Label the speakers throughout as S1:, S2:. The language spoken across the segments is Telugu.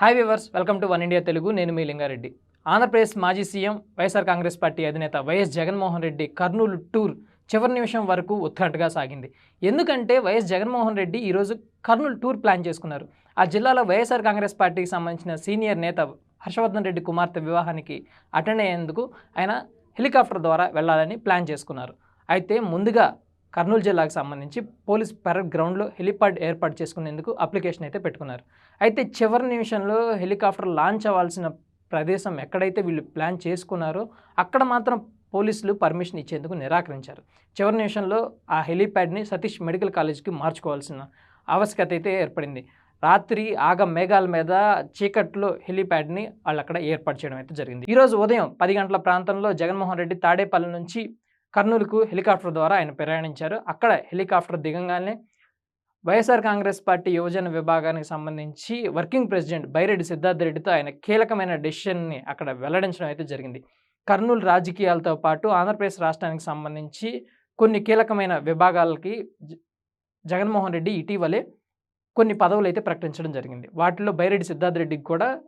S1: Hi viewers welcome to one India Telugu నేను మీ లింగారెడ్డి. ఆంధ్రప్రదేశ్ మాజీ సీఎం వైఎస్ఆర్ కాంగ్రెస్ పార్టీ అధినేత వైఎస్ జగన్మోహన్ రెడ్డి కర్నూలు టూర్ చివరి నిమిషం వరకు ఉత్కంఠగా సాగింది. ఎందుకంటే వైఎస్ జగన్మోహన్ రెడ్డి ఈరోజు కర్నూలు టూర్ ప్లాన్ చేసుకున్నారు. ఆ జిల్లాలో వైఎస్ఆర్ కాంగ్రెస్ పార్టీకి సంబంధించిన సీనియర్ నేత హర్షవర్ధన్ రెడ్డి కుమార్తె వివాహానికి అటెండ్ అయ్యేందుకు ఆయన హెలికాప్టర్ ద్వారా వెళ్ళాలని ప్లాన్ చేసుకున్నారు. అయితే ముందుగా కర్నూలు జిల్లాకు సంబంధించి పోలీస్ పెరడ్ గ్రౌండ్లో హెలిపాడ్ ఏర్పాటు చేసుకునేందుకు అప్లికేషన్ అయితే పెట్టుకున్నారు. అయితే చివరి నిమిషంలో హెలికాప్టర్ లాంచ్ అవ్వాల్సిన ప్రదేశం ఎక్కడైతే వీళ్ళు ప్లాన్ చేసుకున్నారో అక్కడ మాత్రం పోలీసులు పర్మిషన్ ఇచ్చేందుకు నిరాకరించారు. చివరి నిమిషంలో ఆ హెలిప్యాడ్ని సతీష్ మెడికల్ కాలేజ్కి మార్చుకోవాల్సిన ఆవశ్యకత అయితే ఏర్పడింది. రాత్రి ఆగ మేఘాల మీద చీకట్లో హెలిప్యాడ్ని వాళ్ళు అక్కడ ఏర్పాటు చేయడం అయితే జరిగింది. ఈరోజు ఉదయం పది గంటల ప్రాంతంలో జగన్మోహన్ రెడ్డి తాడేపల్లి నుంచి కర్నూలుకు హెలికాప్టర్ ద్వారా ఆయన ప్రయాణించారు. అక్కడ హెలికాప్టర్ దిగంగానే వైఎస్ఆర్ కాంగ్రెస్ పార్టీ యువజన విభాగానికి సంబంధించి వర్కింగ్ ప్రెసిడెంట్ బైరెడ్డి సిద్ధార్థ రెడ్డితో ఆయన కీలకమైన డెసిషన్ని అక్కడ వెల్లడించడం అయితే జరిగింది. కర్నూలు రాజకీయాలతో పాటు ఆంధ్రప్రదేశ్ రాష్ట్రానికి సంబంధించి కొన్ని కీలకమైన విభాగాలకి జ- జగన్మోహన్ రెడ్డి ఇటీవలే కొన్ని పదవులు అయితే ప్రకటించడం జరిగింది. వాటిలో బైరెడ్డి సిద్ధార్థ రెడ్డికి కూడా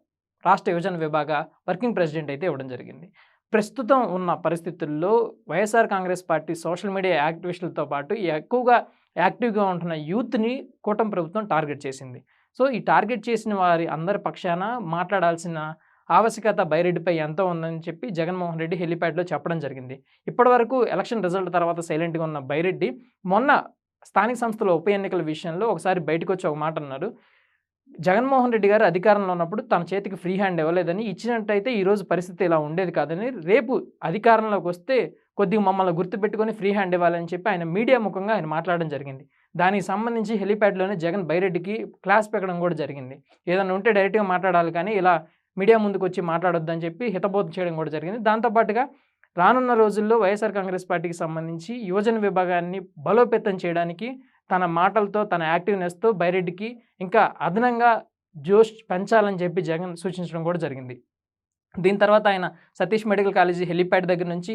S1: రాష్ట్ర యువజన విభాగ వర్కింగ్ ప్రెసిడెంట్ అయితే ఇవ్వడం జరిగింది. ప్రస్తుతం ఉన్న పరిస్థితుల్లో YSR Congress party social media యాక్టివిస్టులతో పాటు ఎక్కువగా యాక్టివ్గా ఉంటున్న యూత్ని కూటమి ప్రభుత్వం టార్గెట్ చేసింది. సో ఈ టార్గెట్ చేసిన వారి అందరి పక్షాన మాట్లాడాల్సిన ఆవశ్యకత బైరెడ్డిపై ఎంతో ఉందని చెప్పి జగన్మోహన్ రెడ్డి హెలిప్యాడ్లో చెప్పడం జరిగింది. ఇప్పటివరకు ఎలక్షన్ రిజల్ట్ తర్వాత సైలెంట్గా ఉన్న బైరెడ్డి మొన్న స్థానిక సంస్థల ఉప ఎన్నికల విషయంలో ఒకసారి బయటకు వచ్చి ఒక మాట అన్నారు. జగన్మోహన్ రెడ్డి గారు అధికారంలో ఉన్నప్పుడు తన చేతికి ఫ్రీ హ్యాండ్ ఇవ్వలేదని ఇచ్చినట్టయితే ఈరోజు పరిస్థితి ఇలా ఉండేది కాదని రేపు అధికారంలోకి వస్తే కొద్దిగా మమ్మల్ని గుర్తుపెట్టుకొని ఫ్రీ హ్యాండ్ ఇవ్వాలని చెప్పి ఆయన మీడియా ముఖంగా ఆయన మాట్లాడడం జరిగింది. దానికి సంబంధించి హెలిప్యాడ్లోనే జగన్ బైరెడ్డికి క్లాస్ పెట్టడం కూడా జరిగింది. ఏదైనా ఉంటే డైరెక్ట్గా మాట్లాడాలి కానీ ఇలా మీడియా ముందుకు వచ్చి మాట్లాడొద్దని చెప్పి హితబోధం చేయడం కూడా జరిగింది. దాంతోపాటుగా రానున్న రోజుల్లో వైఎస్ఆర్ కాంగ్రెస్ పార్టీకి సంబంధించి యువజన విభాగాన్ని బలోపేతం చేయడానికి తన మాటలతో తన యాక్టివ్నెస్తో బైరెడ్డికి ఇంకా అదనంగా జోష్ పెంచాలని చెప్పి జగన్ సూచించడం కూడా జరిగింది. దీని తర్వాత ఆయన సతీష్ మెడికల్ కాలేజీ హెలిప్యాడ్ దగ్గర నుంచి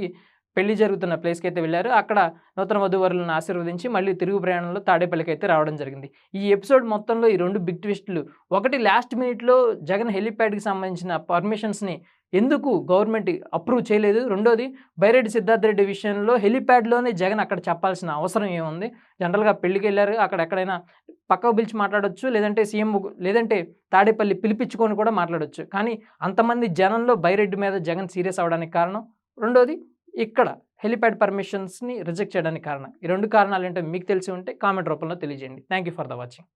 S1: పెళ్ళి జరుగుతున్న ప్లేస్కి అయితే వెళ్ళారు. అక్కడ నూతన వధువరులను ఆశీర్వదించి మళ్ళీ తిరుగు ప్రయాణంలో తాడేపల్లికి అయితే రావడం జరిగింది. ఈ ఎపిసోడ్ మొత్తంలో ఈ రెండు బిగ్ ట్విస్టులు ఒకటి లాస్ట్ మినిట్లో జగన్ హెలిప్యాడ్కి సంబంధించిన పర్మిషన్స్ని ఎందుకు గవర్నమెంట్ అప్రూవ్ చేయలేదు? రెండోది బైరెడ్డి సిద్ధార్థ రెడ్డి విషయంలో హెలిప్యాడ్లోనే జగన్ అక్కడ చెప్పాల్సిన అవసరం ఏముంది? జనరల్గా పెళ్ళికి వెళ్ళారు. అక్కడ ఎక్కడైనా పక్కకు పిలిచి మాట్లాడొచ్చు. లేదంటే సీఎం లేదంటే తాడేపల్లి పిలిపించుకొని కూడా మాట్లాడొచ్చు. కానీ అంతమంది జనంలో బైరెడ్డి మీద జగన్ సీరియస్ అవడానికి కారణం. రెండోది ఇక్కడ హెలిప్యాడ్ పర్మిషన్స్ని రిజెక్ట్ చేయడానికి కారణం. ఈ రెండు కారణాలు ఏంటో మీకు తెలిసి ఉంటే కామెంట్ రూపంలో తెలియజేయండి. Thank you for the watching.